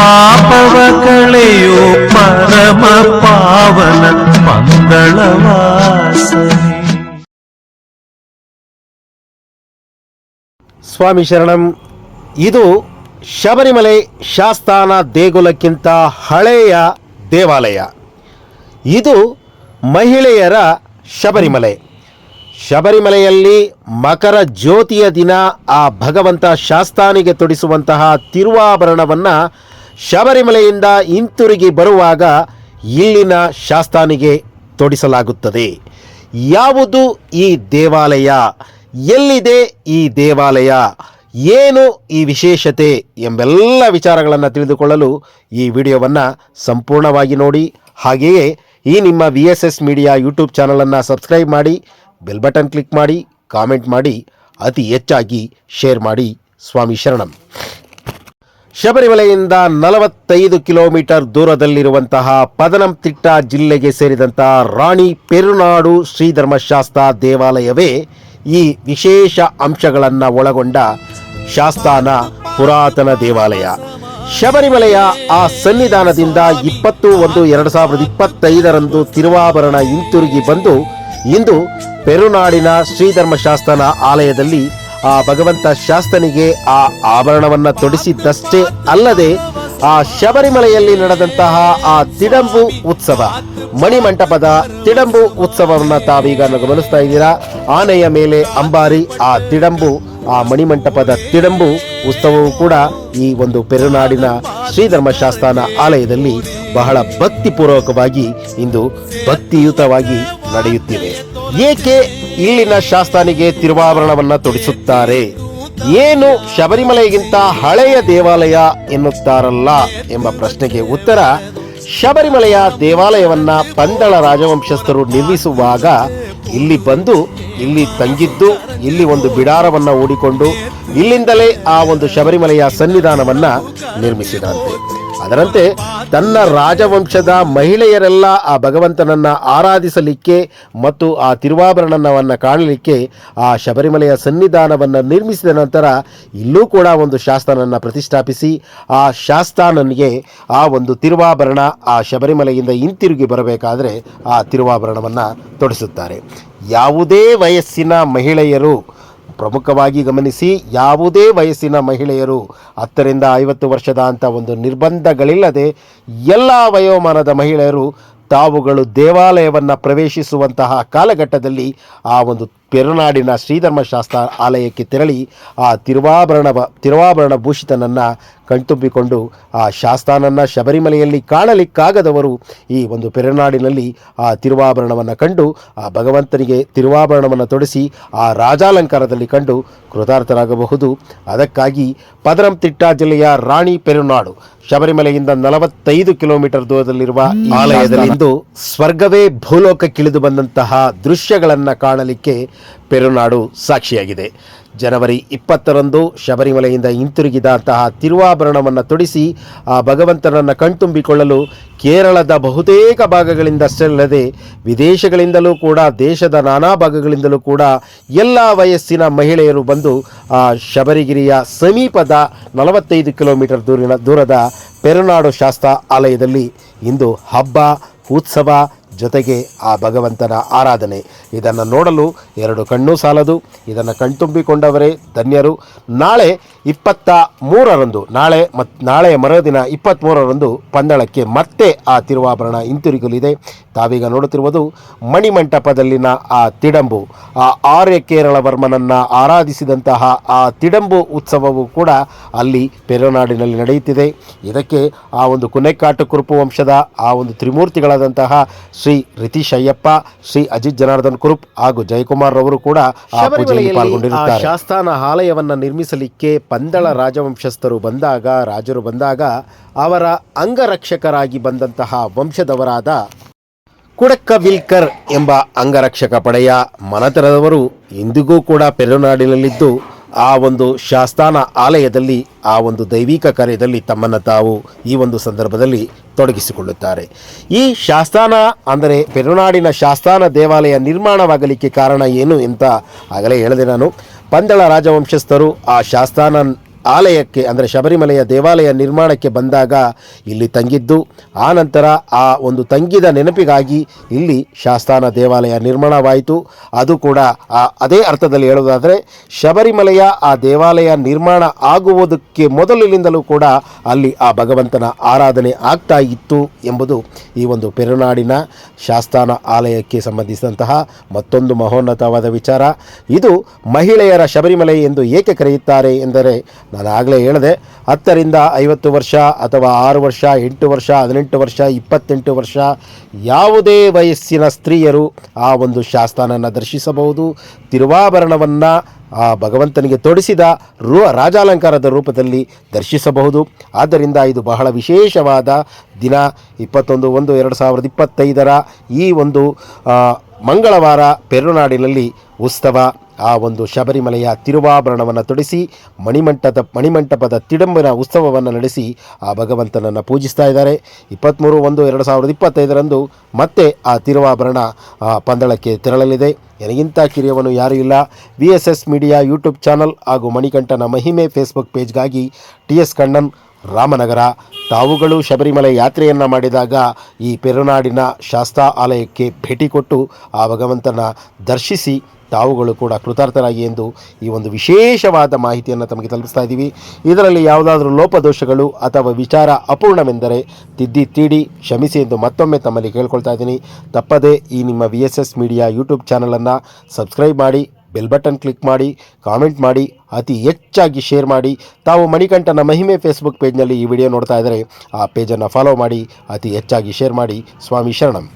ಪಾಪವ ಕಳೆಯೋ ಪರಮ ಪಾವನ ಮಂಗಳವಾಸನೆ. ಸ್ವಾಮಿ ಶರಣಂ, ಇದು ಶಬರಿಮಲೆ ಶಾಸ್ತಾನ ದೇಗುಲಕ್ಕಿಂತ ಹಳೆಯ ದೇವಾಲಯ. ಇದು ಮಹಿಳೆಯರ ಶಬರಿಮಲೆ. ಶಬರಿಮಲೆಯಲ್ಲಿ ಮಕರ ಜ್ಯೋತಿಯ ದಿನ ಆ ಭಗವಂತ ಶಾಸ್ತಾನಿಗೆ ತೊಡಿಸುವಂತಹ ತಿರುವಾಭರಣವನ್ನು ಶಬರಿಮಲೆಯಿಂದ ಹಿಂತಿರುಗಿ ಬರುವಾಗ ಇಲ್ಲಿನ ಶಾಸ್ತಾನಿಗೆ ತೊಡಿಸಲಾಗುತ್ತದೆ. ಯಾವುದು ಈ ದೇವಾಲಯ? ಎಲ್ಲಿದೆ ಈ ದೇವಾಲಯ? ಏನು ಈ ವಿಶೇಷತೆ ಎಂಬೆಲ್ಲ ವಿಚಾರಗಳನ್ನು ತಿಳಿದುಕೊಳ್ಳಲು ಈ ವಿಡಿಯೋವನ್ನು ಸಂಪೂರ್ಣವಾಗಿ ನೋಡಿ, ಹಾಗೆಯೇ ಈ ನಿಮ್ಮ V S S media YouTube ಚಾನಲನ್ನು ಸಬ್ಸ್ಕ್ರೈಬ್ ಮಾಡಿ, ಬೆಲ್ ಬಟನ್ ಕ್ಲಿಕ್ ಮಾಡಿ, ಕಾಮೆಂಟ್ ಮಾಡಿ, ಅತಿ ಹೆಚ್ಚಾಗಿ ಶೇರ್ ಮಾಡಿ, ಸ್ವಾಮಿ ಶರಣಂ. ಶಬರಿಮಲೆಯಿಂದ ನಲವತ್ತೈದು ಕಿಲೋಮೀಟರ್ ದೂರದಲ್ಲಿರುವಂತಹ ಪದನಂತಿಟ್ಟ ಜಿಲ್ಲೆಗೆ ಸೇರಿದಂತಹ ರಾಣಿ ಪೆರುನಾಡು ಶ್ರೀಧರ್ಮಶಾಸ್ತ್ರ ದೇವಾಲಯವೇ ಈ ವಿಶೇಷ ಅಂಶಗಳನ್ನು ಒಳಗೊಂಡ ಶಾಸ್ತಾನ ಪುರಾತನ ದೇವಾಲಯ. ಶಬರಿಮಲೆಯ ಆ ಸನ್ನಿಧಾನದಿಂದ ಇಪ್ಪತ್ತು ಒಂದು ಎರಡು ಸಾವಿರದ ಇಪ್ಪತ್ತೈದರಂದು ತಿರುವಾಭರಣ ಹಿಂತಿರುಗಿ ಬಂದು ಇಂದು ಪೆರುನಾಡಿನ ಶ್ರೀಧರ್ಮಶಾಸ್ತ್ರನ ಆಲಯದಲ್ಲಿ ಆ ಭಗವಂತ ಶಾಸ್ತನಿಗೆ ಆ ಆಭರಣವನ್ನ ತೊಡಿಸಿದ್ದಷ್ಟೇ ಅಲ್ಲದೆ ಆ ಶಬರಿಮಲೆಯಲ್ಲಿ ನಡೆದಂತಹ ಆ ತಿಡಂಬು ಉತ್ಸವ, ಮಣಿಮಂಟಪದ ತಿಡಂಬು ಉತ್ಸವವನ್ನ ತಾವೀಗ ಗಮನಿಸ್ತಾ ಇದ್ದೀರಾ? ಆನೆಯ ಮೇಲೆ ಅಂಬಾರಿ, ಆ ತಿಡಂಬು, ಆ ಮಣಿಮಂಟಪದ ತಿಡಂಬು ಉತ್ಸವವು ಕೂಡ ಈ ಒಂದು ಪೆರುನಾಡಿನ ಶ್ರೀಧರ್ಮಶಾಸ್ತಾನ ಆಲಯದಲ್ಲಿ ಬಹಳ ಭಕ್ತಿಪೂರ್ವಕವಾಗಿ ಇಂದು ಭಕ್ತಿಯುತವಾಗಿ ನಡೆಯುತ್ತಿದೆ. ಏಕೆ ಇಲ್ಲಿನ ಶಾಸ್ತಾನಿಗೆ ತಿರುವಾಭರಣವನ್ನ ತೊಡಿಸುತ್ತಾರೆ? ಏನು ಶಬರಿಮಲೆಗಿಂತ ಹಳೆಯ ದೇವಾಲಯ ಎನ್ನುತ್ತಾರಲ್ಲ ಎಂಬ ಪ್ರಶ್ನೆಗೆ ಉತ್ತರ, ಶಬರಿಮಲೆಯ ದೇವಾಲಯವನ್ನ ಪಂದಳ ರಾಜವಂಶಸ್ಥರು ನಿರ್ಮಿಸುವಾಗ ಇಲ್ಲಿ ಬಂದು, ಇಲ್ಲಿ ತಂಗಿದ್ದು, ಇಲ್ಲಿ ಒಂದು ಬಿಡಾರವನ್ನ ಓಡಿಕೊಂಡು ಇಲ್ಲಿಂದಲೇ ಆ ಒಂದು ಶಬರಿಮಲೆಯ ಸನ್ನಿಧಾನವನ್ನ ನಿರ್ಮಿಸಿದಂತೆ. ಅದರಂತೆ ತನ್ನ ರಾಜವಂಶದ ಮಹಿಳೆಯರೆಲ್ಲ ಆ ಭಗವಂತನನ್ನ ಆರಾಧಿಸಲಿಕ್ಕೆ ಮತ್ತು ಆ ತಿರುವಾಭರಣವನ್ನು ಕಾಣಲಿಕ್ಕೆ ಆ ಶಬರಿಮಲೆಯ ಸನ್ನಿಧಾನವನ್ನು ನಿರ್ಮಿಸಿದ ನಂತರ ಇಲ್ಲೂ ಕೂಡ ಒಂದು ಶಾಸ್ತಾನನ್ನು ಪ್ರತಿಷ್ಠಾಪಿಸಿ ಆ ಶಾಸ್ತಾನನಿಗೆ ಆ ಒಂದು ತಿರುವಾಭರಣ ಆ ಶಬರಿಮಲೆಯಿಂದ ಹಿಂತಿರುಗಿ ಬರಬೇಕಾದರೆ ಆ ತಿರುವಾಭರಣವನ್ನು ತೊಡಿಸುತ್ತಾರೆ. ಯಾವುದೇ ವಯಸ್ಸಿನ ಮಹಿಳೆಯರು ಪ್ರಮುಖವಾಗಿ ಗಮನಿಸಿ ಯಾವುದೇ ವಯಸ್ಸಿನ ಮಹಿಳೆಯರು ಹತ್ತರಿಂದ ಐವತ್ತು ವರ್ಷದ ಅಂತ ಒಂದು ನಿರ್ಬಂಧಗಳಿಲ್ಲದೆ ಎಲ್ಲ ವಯೋಮಾನದ ಮಹಿಳೆಯರು ತಾವುಗಳು ದೇವಾಲಯವನ್ನು ಪ್ರವೇಶಿಸುವಂತಹ ಕಾಲಘಟ್ಟದಲ್ಲಿ ಆ ಒಂದು ಪೆರುನಾಡಿನ ಶ್ರೀಧರ್ಮಶಾಸ್ತ್ರ ಆಲಯಕ್ಕೆ ತೆರಳಿ ಆ ತಿರುವಾಭರಣ ತಿರುವಾಭರಣ ಭೂಷಿತನನ್ನು ಕಣ್ತುಂಬಿಕೊಂಡು ಆ ಶಾಸ್ತಾನನ್ನು ಶಬರಿಮಲೆಯಲ್ಲಿ ಕಾಣಲಿಕ್ಕಾಗದವರು ಈ ಒಂದು ಪೆರುನಾಡಿನಲ್ಲಿ ಆ ತಿರುವಾಭರಣವನ್ನು ಕಂಡು ಆ ಭಗವಂತನಿಗೆ ತಿರುವಾಭರಣವನ್ನು ತೊಡಿಸಿ ಆ ರಾಜಾಲಂಕಾರದಲ್ಲಿ ಕಂಡು ಕೃತಾರ್ಥರಾಗಬಹುದು. ಅದಕ್ಕಾಗಿ ಪದರಂತಿಟ್ಟ ಜಿಲ್ಲೆಯ ರಾಣಿ ಪೆರುನಾಡು ಶಬರಿಮಲೆಯಿಂದ ನಲವತ್ತೈದು ಕಿಲೋಮೀಟರ್ ದೂರದಲ್ಲಿರುವ ಆಲಯದಲ್ಲಿಂದು ಸ್ವರ್ಗವೇ ಭೂಲೋಕಕ್ಕಿಳಿದು ಬಂದಂತಹ ದೃಶ್ಯಗಳನ್ನು ಕಾಣಲಿಕ್ಕೆ ಪೆರುನಾಡು ಸಾಕ್ಷಿಯಾಗಿದೆ. ಜನವರಿ ಇಪ್ಪತ್ತರಂದು ಶಬರಿಮಲೆಯಿಂದ ಹಿಂತಿರುಗಿದಂತಹ ತಿರುವಾಭರಣವನ್ನು ತೊಡಿಸಿ ಆ ಭಗವಂತನನ್ನು ಕಣ್ತುಂಬಿಕೊಳ್ಳಲು ಕೇರಳದ ಬಹುತೇಕ ಭಾಗಗಳಿಂದಷ್ಟೇ ಅಲ್ಲದೆ ವಿದೇಶಗಳಿಂದಲೂ ಕೂಡ, ದೇಶದ ನಾನಾ ಭಾಗಗಳಿಂದಲೂ ಕೂಡ ಎಲ್ಲ ವಯಸ್ಸಿನ ಮಹಿಳೆಯರು ಬಂದು ಆ ಶಬರಿಗಿರಿಯ ಸಮೀಪದ ನಲವತ್ತೈದು ಕಿಲೋಮೀಟರ್ ದೂರಿನ ದೂರದ ಪೆರುನಾಡು ಶಾಸ್ತ್ರ ಆಲಯದಲ್ಲಿ ಇಂದು ಹಬ್ಬ, ಉತ್ಸವ ಜೊತೆಗೆ ಆ ಭಗವಂತನ ಆರಾಧನೆ. ಇದನ್ನು ನೋಡಲು ಎರಡು ಕಣ್ಣು ಸಾಲದು. ಇದನ್ನು ಕಣ್ತುಂಬಿಕೊಂಡವರೇ ಧನ್ಯರು. ನಾಳೆ ಇಪ್ಪತ್ತ ಮೂರರಂದು, ನಾಳೆ ಮತ್ತು ನಾಳೆಯ ಮರುದಿನ ಇಪ್ಪತ್ತ್ಮೂರರಂದು ಪಂದಳಕ್ಕೆ ಮತ್ತೆ ಆ ತಿರುವಾಭರಣ ಹಿಂತಿರುಗಲಿದೆ. ತಾವೀಗ ನೋಡುತ್ತಿರುವುದು ಮಣಿಮಂಟಪದಲ್ಲಿನ ಆ ತಿಡಂಬು. ಆ ಆರ್ಯ ಕೇರಳವರ್ಮನನ್ನು ಆರಾಧಿಸಿದಂತಹ ಆ ತಿಡಂಬು ಉತ್ಸವವು ಕೂಡ ಅಲ್ಲಿ ಪೆರುನಾಡಿನಲ್ಲಿ ನಡೆಯುತ್ತಿದೆ. ಇದಕ್ಕೆ ಆ ಒಂದು ಕುನೆಕ್ಕಾಟು ಕುರುಪು ವಂಶದ ಆ ಒಂದು ತ್ರಿಮೂರ್ತಿಗಳಾದಂತಹ ರಿತೀಶ್ ಅಯ್ಯಪ್ಪ ಶ್ರೀ ಅಜಿತ್ ಜನಾರ್ದನ್ ಕುರುಪ್ ಹಾಗೂ ಜಯಕುಮಾರ್ ರವರು ಕೂಡ ಆ ಪೂಜೆಯಲ್ಲಿ ಪಾಲ್ಗೊಂಡಿರುತ್ತಾರೆ. ಶಾಸ್ತಾನ ಆಲಯವನ್ನ ನಿರ್ಮಿಸಲಿಕ್ಕೆ ಪಂದಳ ರಾಜವಂಶಸ್ಥರು ಬಂದಾಗ ರಾಜರು ಬಂದಾಗ ಅವರ ಅಂಗರಕ್ಷಕರಾಗಿ ಬಂದಂತಹ ವಂಶದವರಾದ ಕುಡಕ್ಕ ವಿಲ್ಕರ್ ಎಂಬ ಅಂಗರಕ್ಷಕ ಪಡೆಯ ಮನತರದವರು ಇಂದಿಗೂ ಕೂಡ ಪೆರುನಾಡಿನಲ್ಲಿದ್ದು ಆ ಒಂದು ಶಾಸ್ತಾನ ಆಲಯದಲ್ಲಿ, ಆ ಒಂದು ದೈವಿಕ ಕಾರ್ಯದಲ್ಲಿ ತಮ್ಮನ್ನು ತಾವು ಈ ಒಂದು ಸಂದರ್ಭದಲ್ಲಿ ತೊಡಗಿಸಿಕೊಳ್ಳುತ್ತಾರೆ. ಈ ಶಾಸ್ತಾನ ಅಂದರೆ ಪೆರುನಾಡಿನ ಶಾಸ್ತಾನ ದೇವಾಲಯ ನಿರ್ಮಾಣವಾಗಲಿಕ್ಕೆ ಕಾರಣ ಏನು ಅಂತ ಆಗಲೇ ಹೇಳಿದೆ ನಾನು. ಪಂದಳ ರಾಜವಂಶಸ್ಥರು ಆ ಶಾಸ್ತಾನ ಆಲಯಕ್ಕೆ, ಅಂದರೆ ಶಬರಿಮಲೆಯ ದೇವಾಲಯ ನಿರ್ಮಾಣಕ್ಕೆ ಬಂದಾಗ ಇಲ್ಲಿ ತಂಗಿದ್ದು. ಆ ನಂತರ ಆ ಒಂದು ತಂಗಿದ ನೆನಪಿಗಾಗಿ ಇಲ್ಲಿ ಶಾಸ್ತಾನ ದೇವಾಲಯ ನಿರ್ಮಾಣವಾಯಿತು. ಅದು ಕೂಡ ಆ ಅದೇ ಅರ್ಥದಲ್ಲಿ ಹೇಳೋದಾದರೆ, ಶಬರಿಮಲೆಯ ಆ ದೇವಾಲಯ ನಿರ್ಮಾಣ ಆಗುವುದಕ್ಕೆ ಮೊದಲಿನಿಂದಲೂ ಕೂಡ ಅಲ್ಲಿ ಆ ಭಗವಂತನ ಆರಾಧನೆ ಆಗ್ತಾ ಇತ್ತು ಎಂಬುದು ಈ ಒಂದು ಪೆರುನಾಡಿನ ಶಾಸ್ತಾನ ಆಲಯಕ್ಕೆ ಸಂಬಂಧಿಸಿದಂತಹ ಮತ್ತೊಂದು ಮಹೋನ್ನತವಾದ ವಿಚಾರ. ಇದು ಮಹಿಳೆಯರ ಶಬರಿಮಲೆ ಎಂದು ಏಕೆ ಕರೆಯುತ್ತಾರೆ ಎಂದರೆ ನಾನು ಆಗಲೇ ಹೇಳಿದೆ, ಹತ್ತರಿಂದ ಐವತ್ತು ವರ್ಷ ಅಥವಾ ಆರು ವರ್ಷ, ಎಂಟು ವರ್ಷ, ಹದಿನೆಂಟು ವರ್ಷ, ಇಪ್ಪತ್ತೆಂಟು ವರ್ಷ ಯಾವುದೇ ವಯಸ್ಸಿನ ಸ್ತ್ರೀಯರು ಆ ಒಂದು ಶಾಸ್ತ್ರನನ್ನು ದರ್ಶಿಸಬಹುದು. ತಿರುವಾಭರಣವನ್ನು ಆ ಭಗವಂತನಿಗೆ ತೊಡಿಸಿದ ರೂ, ರಾಜಾಲಂಕಾರದ ರೂಪದಲ್ಲಿ ದರ್ಶಿಸಬಹುದು. ಆದ್ದರಿಂದ ಇದು ಬಹಳ ವಿಶೇಷವಾದ ದಿನ, ಇಪ್ಪತ್ತೊಂದು ಒಂದು ಎರಡು ಸಾವಿರದ ಇಪ್ಪತ್ತೈದರ ಈ ಒಂದು ಮಂಗಳವಾರ ಪೆರುನಾಡಿನಲ್ಲಿ ಉತ್ಸವ. ಆ ಒಂದು ಶಬರಿಮಲೆಯ ತಿರುವಾಭರಣವನ್ನು ತೊಡಿಸಿ ಮಣಿಮಂಟದ ಮಣಿಮಂಟಪದ ತಿಡಂಬನ ಉತ್ಸವವನ್ನು ನಡೆಸಿ ಆ ಭಗವಂತನನ್ನು ಪೂಜಿಸ್ತಾ ಇದ್ದಾರೆ. ಇಪ್ಪತ್ತ್ಮೂರು ಒಂದು ಎರಡು ಸಾವಿರದ ಇಪ್ಪತ್ತೈದರಂದು ಮತ್ತೆ ಆ ತಿರುವಾಭರಣ ಪಂದಳಕ್ಕೆ ತೆರಳಲಿದೆ. ನನಗಿಂತ ಕಿರಿಯವನು ಯಾರೂ ಇಲ್ಲ. V S S media YouTube channel ಹಾಗೂ ಮಣಿಕಂಠನ ಮಹಿಮೆ ಫೇಸ್ಬುಕ್ ಪೇಜ್ಗಾಗಿ ಟಿ ಎಸ್ ಕಣ್ಣನ್, ರಾಮನಗರ. ತಾವುಗಳು ಶಬರಿಮಲೆ ಯಾತ್ರೆಯನ್ನು ಮಾಡಿದಾಗ ಈ ಪೆರುನಾಡಿನ ಶಾಸ್ತಾ ಆಲಯಕ್ಕೆ ಭೇಟಿ ಕೊಟ್ಟು ಆ ಭಗವಂತನ ದರ್ಶಿಸಿ ತಾವುಗಳು ಕೂಡ ಕೃತಾರ್ಥರಾಗಿ ಎಂದು ಈ ಒಂದು ವಿಶೇಷವಾದ ಮಾಹಿತಿಯನ್ನು ತಮಗೆ ತಲುಪಿಸ್ತಾ ಇದ್ದೀವಿ. ಇದರಲ್ಲಿ ಯಾವುದಾದರೂ ಲೋಪದೋಷಗಳು ಅಥವಾ ವಿಚಾರ ಅಪೂರ್ಣವೆಂದರೆ ತಿದ್ದಿ ತೀಡಿ, ಕ್ಷಮಿಸಿ ಎಂದು ಮತ್ತೊಮ್ಮೆ ತಮ್ಮಲ್ಲಿ ಕೇಳ್ಕೊಳ್ತಾ ಇದ್ದೀನಿ. ತಪ್ಪದೇ ಈ ನಿಮ್ಮ V S S media YouTube ಚಾನಲನ್ನು ಸಬ್ಸ್ಕ್ರೈಬ್ ಮಾಡಿ, ಬೆಲ್ ಬಟನ್ ಕ್ಲಿಕ್ ಮಾಡಿ, ಕಾಮೆಂಟ್ ಮಾಡಿ, ಅತಿ ಹೆಚ್ಚಾಗಿ ಶೇರ್ ಮಾಡಿ. ತಾವು ಮಣಿಕಂಠನ ಮಹಿಮೆ ಫೇಸ್ಬುಕ್ ಪೇಜ್ನಲ್ಲಿ ಈ ವಿಡಿಯೋ ನೋಡ್ತಾ ಇದ್ದರೆ ಆ ಪೇಜನ್ನು ಫಾಲೋ ಮಾಡಿ, ಅತಿ ಹೆಚ್ಚಾಗಿ ಶೇರ್ ಮಾಡಿ. ಸ್ವಾಮಿ ಶರಣಂ.